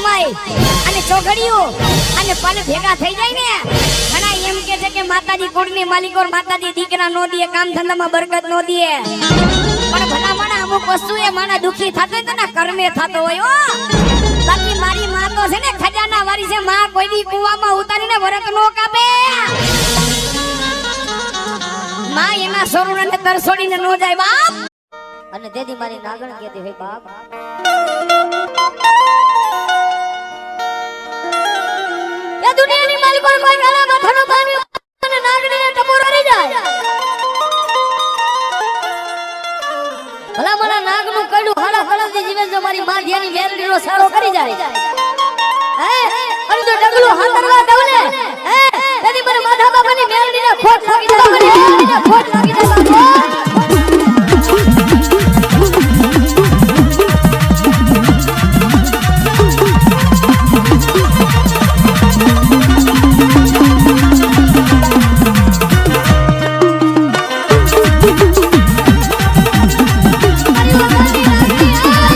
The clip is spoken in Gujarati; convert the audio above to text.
જમાઈ અને ચોઘડીઓ અને પલ ભેગા થઈ જાય ને, ઘણા એમ કે છે કે માતાજી કુળની માલિકો માતાજી દીકરા નો દીએ કામ ધંધામાં બરકત નો દે પણ ભલા માણા અમુક વસ્તુ એ માણા દુખી થતો હોય તો કર્મે થતો હોય બાકી મારી માં તો છે ને ખજાના વાળી છે, માં કોઈ દી કુવામાં ઉતારીને વરત નો કાપે. માં એના સોરુને તરસોડીને નો જાય, બાપ. અને તેથી મારી નાગણ કહેતી હોય, બાપ. એ દુનિયાની માલિકો કોઈ ગાલા માથાનો પાણી અને નાગણીને ટપોરો રહી જાય. ભલા મને નાગનું કડું હાડા ફળાથી જીવે જો મારી માં ધ્યાની મેરડીનો સારો કરી જાય. હે? અને જો ડગલું હાથરવા દઉં ને. હે? તેથી મને માધા બાબાની મેરડીને ખોટ ખોટ મારી ખોટ